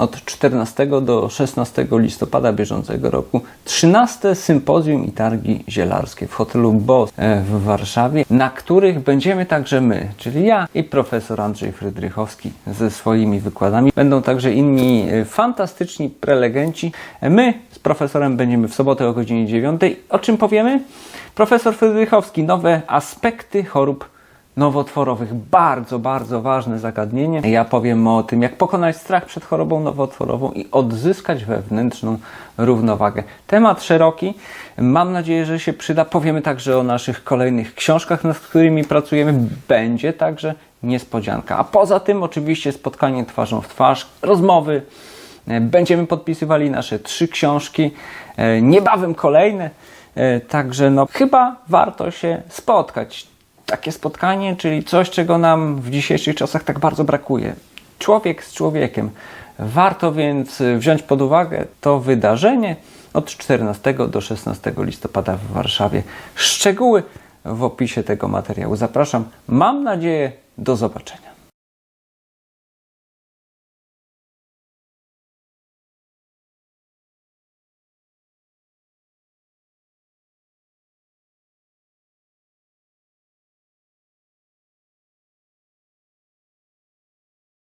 od 14 do 16 listopada bieżącego roku 13 sympozjum i targi zielarskie w hotelu BOS e, w Warszawie, na których będziemy także my, czyli ja i profesor Andrzej Frydrychowski ze swoimi wykładami. Będą także inni e, fantastyczni prelegenci. E, My z profesorem będziemy w sobotę o godzinie 9. O czym powiemy? Profesor Frydrychowski, nowe aspekty chorób nowotworowych. Bardzo, bardzo ważne zagadnienie. Ja powiem o tym, jak pokonać strach przed chorobą nowotworową i odzyskać wewnętrzną równowagę. Temat szeroki. Mam nadzieję, że się przyda. Powiemy także o naszych kolejnych książkach, nad którymi pracujemy. Będzie także niespodzianka. A poza tym oczywiście spotkanie twarzą w twarz, rozmowy. E, Będziemy podpisywali nasze trzy książki. E, Niebawem kolejne. E, Także no, chyba warto się spotkać takie spotkanie, czyli coś, czego nam w dzisiejszych czasach tak bardzo brakuje. Człowiek z człowiekiem. Warto więc wziąć pod uwagę to wydarzenie od 14 do 16 listopada w Warszawie. Szczegóły w opisie tego materiału. Zapraszam. Mam nadzieję, do zobaczenia.